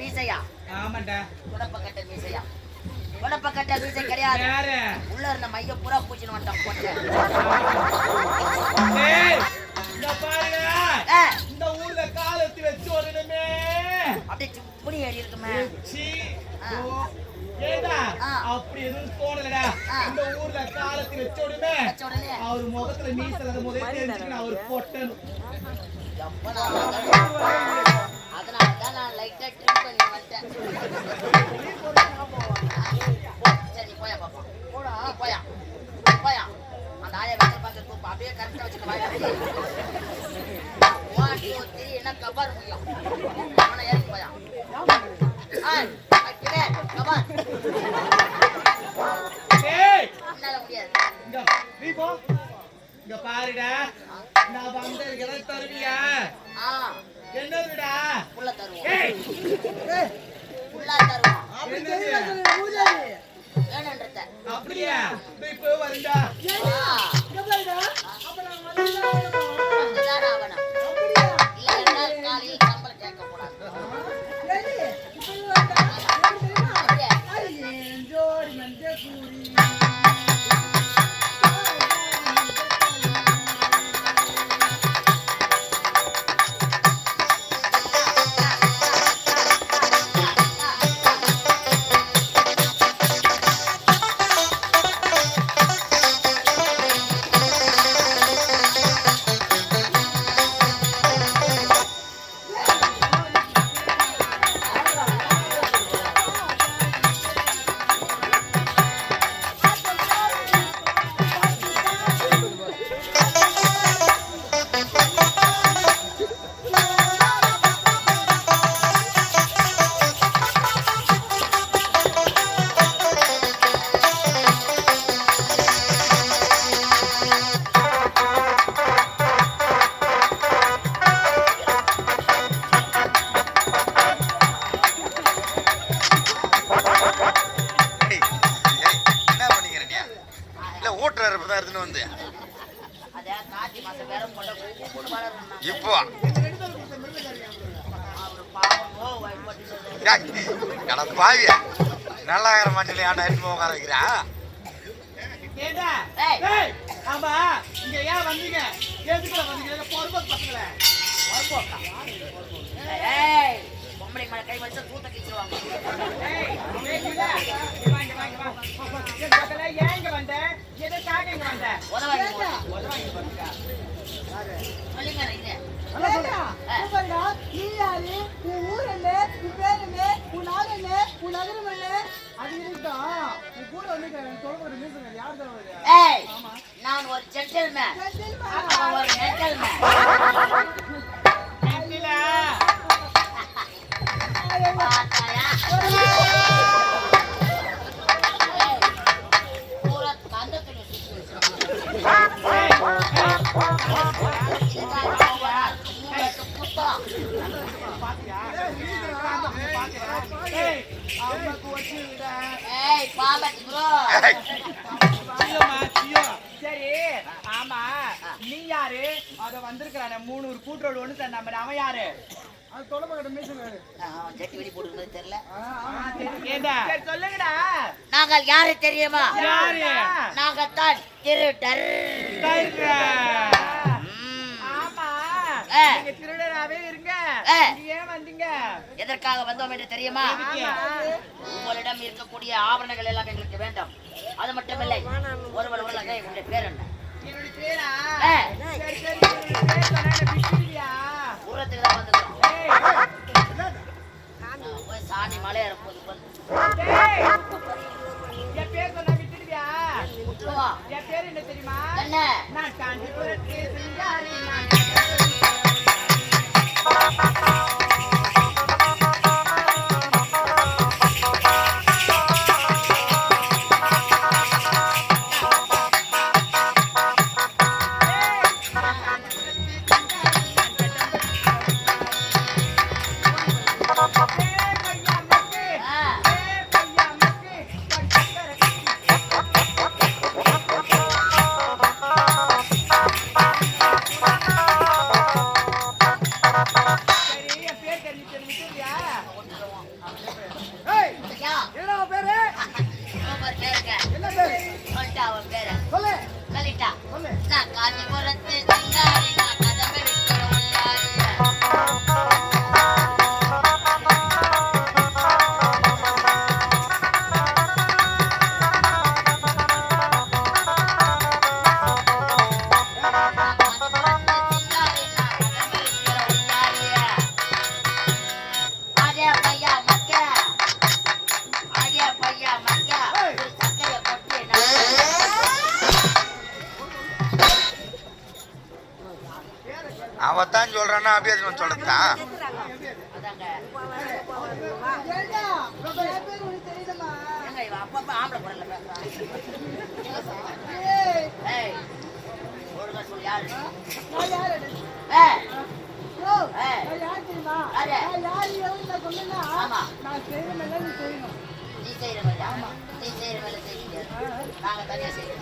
மீசையா ஆமாண்டா. உடப்பக்கட்ட மீசையா உடப்பக்கட்ட மீசை கிடையாது. யாரு? உள்ள இருந்த மைய புறா பூச்சின்னு வந்துட்டான் பொட்டை. டேய் இங்க பாருங்க ஏ. இந்த ஊர்ல கால் எத்தி வச்சு ஓடணுமே. அப்படியே சுப்படி ஏறி இருக்குமே. அப்படி எதுவும் தோணலடா. இந்த ஊர்ல காலத்தி வச்ச உடனே வச்ச உடனே. அவர் முகத்துல மீசல முதல்ல தெரிஞ்சுக்கணும் அவர் எப்பதான் அதனால தான் நான் லைட்டா ட்ரிம் பண்ணி வந்துட்டேன். சரி போயா பாப்பா போடா. போயா. போயா. அந்த ஆயா வெத்தலை பார்த்து தூப்பா அப்படியே கரெக்டா வச்சுக்க வாய். ஒன் டூ த்ரீ என்ன கபார் முடியும் அவனை இறங்கி போயா. ஆ வைக்கவே கபார் டேய் என்னால முடியாது. இங்க நீ போ. இங்க பாருடா. நான் வந்த எனக்கு தருவியா? ஆ. என்னதுடா? புள்ள தருவோம். ஏய்! புள்ளா தருவோம். என்னது வேணுன்றத. அப்படியா? இப்போ வருடா காலையில் சம்பளம் கேட்கக்கூடாது. ஏய், எடுத்து உட்கார வைக்கிறா ஏண்டா? ஏய். ஆமா இங்க ஏன் வந்தீங்க? எதுக்குள்ள வந்தீங்க? பொறுப்பு பசங்களே. ஏய் பொம்பளை மேல கை வச்சா தூத்த கிச்சிருவாங்க ஏய் கேக்குதா வாங்க வாங்க வா ஏன் பக்கல ஏன் இங்க வந்த? எதுக்காக இங்க வந்த? உதவாங்க உதவாங்க பாருங்க சொல்லுங்க நீ யாரு? உன் ஊர் என்ன? உன் பேர் என்ன? உன் நாடு என்ன? உன் நகரம் என்ன? அது இருக்கட்டும். உன் கூட வந்து எனக்கு சொல்ல ஒரு இரு. யார்? ஏய் நான் ஒரு ஜென்டில்மேன் ஒரு ஜென்டில்மேன் மாட்டான் நம்ம அவன் யாரு? நாங்கள் யாரு தெரியுமா? நாங்கள் தான் திருடர். திருடராவே இருங்க. ஏன் வந்தீங்க? எதற்காக வந்தோம் என்று தெரியுமா? உங்களிடம் இருக்கக்கூடிய ஆவணங்கள் எல்லாம் எங்களுக்கு வேண்டும். அது மட்டும் இல்லை ஒருவர் உள்ள உங்களுடைய பேர் என்ன? என்னுடைய சாணி மலை இறப்பது என் பேர் சொன்னா விட்டுடுவியா என் பேர் என்ன? தெரியுமா என்ன? நான் காஞ்சிபுரத்தில் செஞ்சாரி நான் Gracias.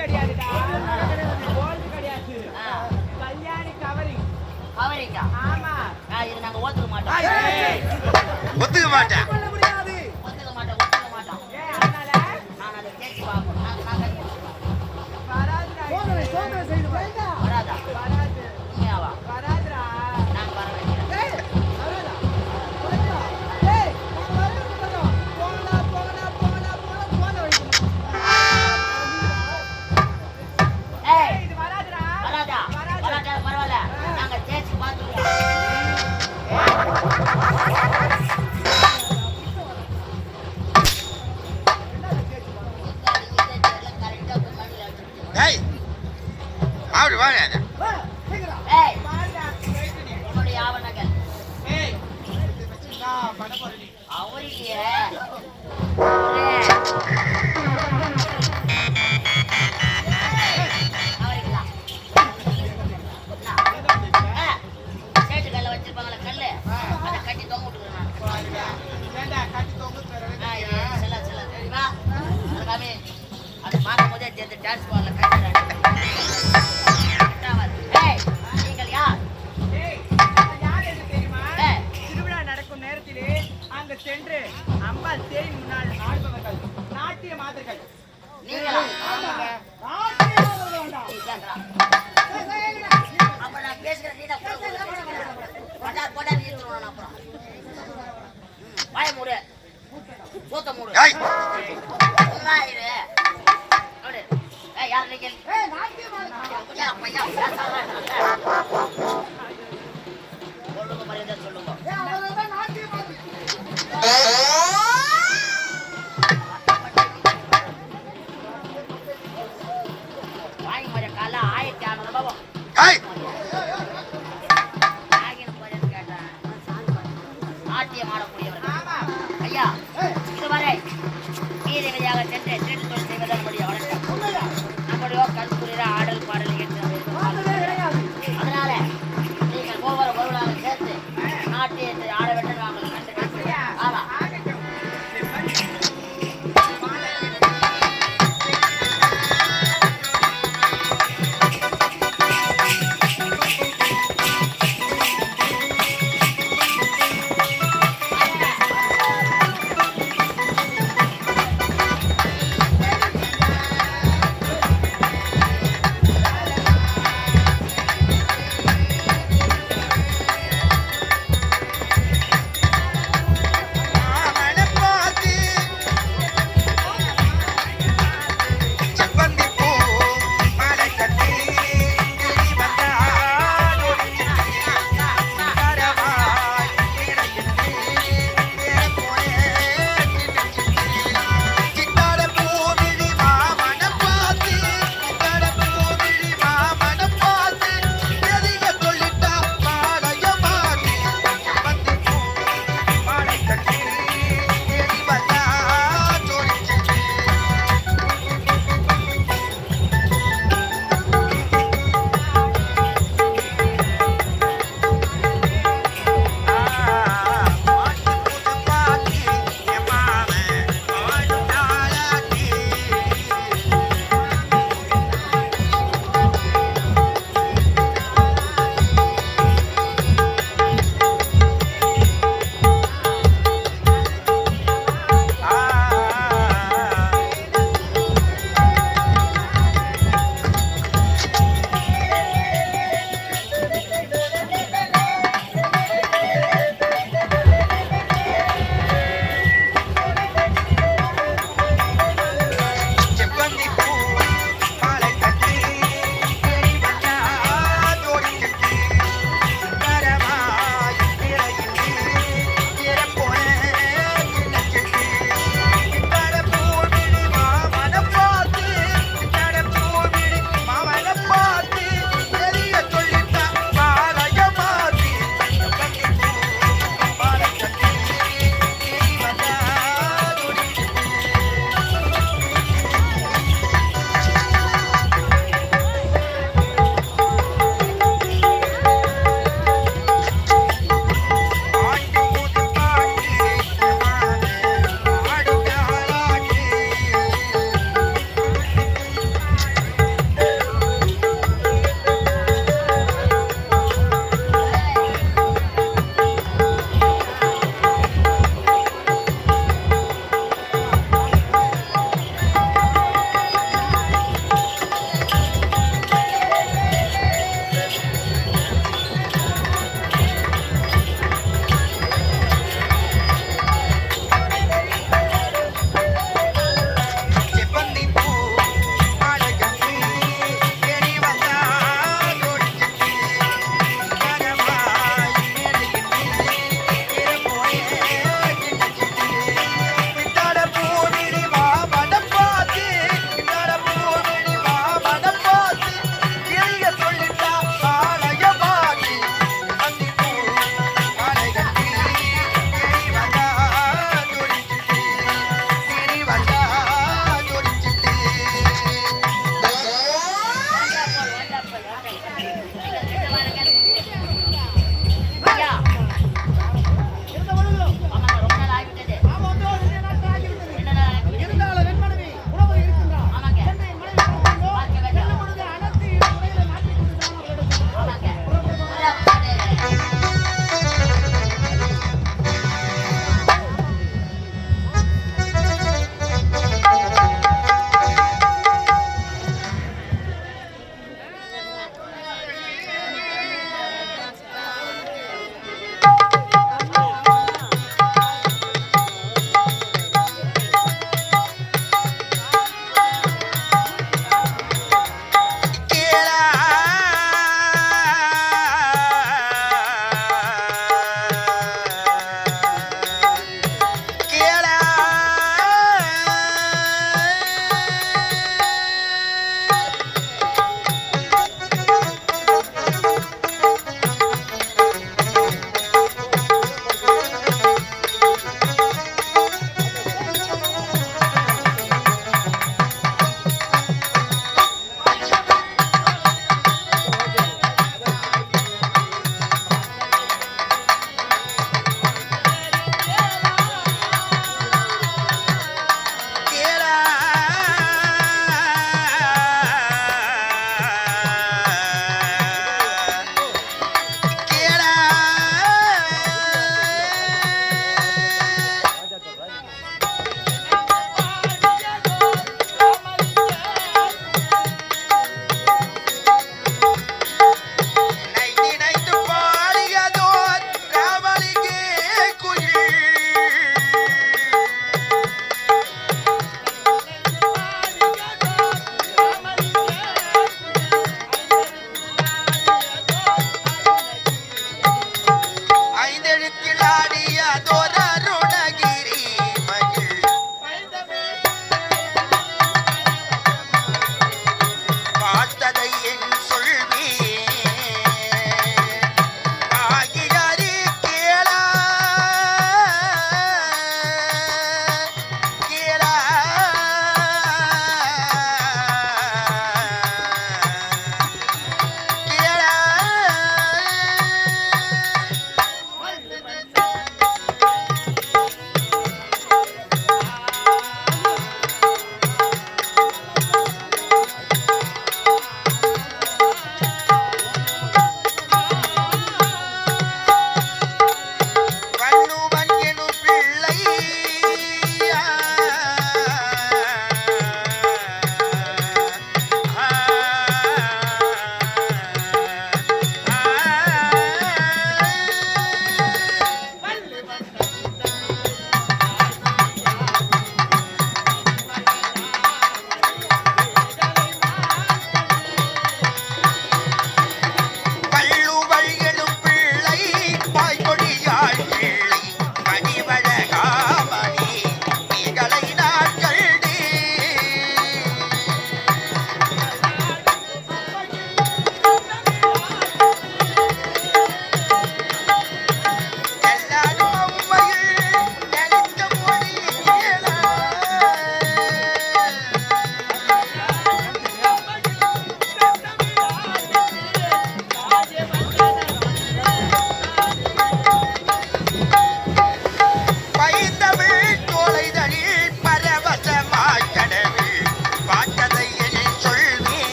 கிடையாதுடா. கோல்டு கிடையாது. கல்யாணி கவரிங் ஆமா. இது மாட்டோம். ஒத்துக்க மாட்டேன்.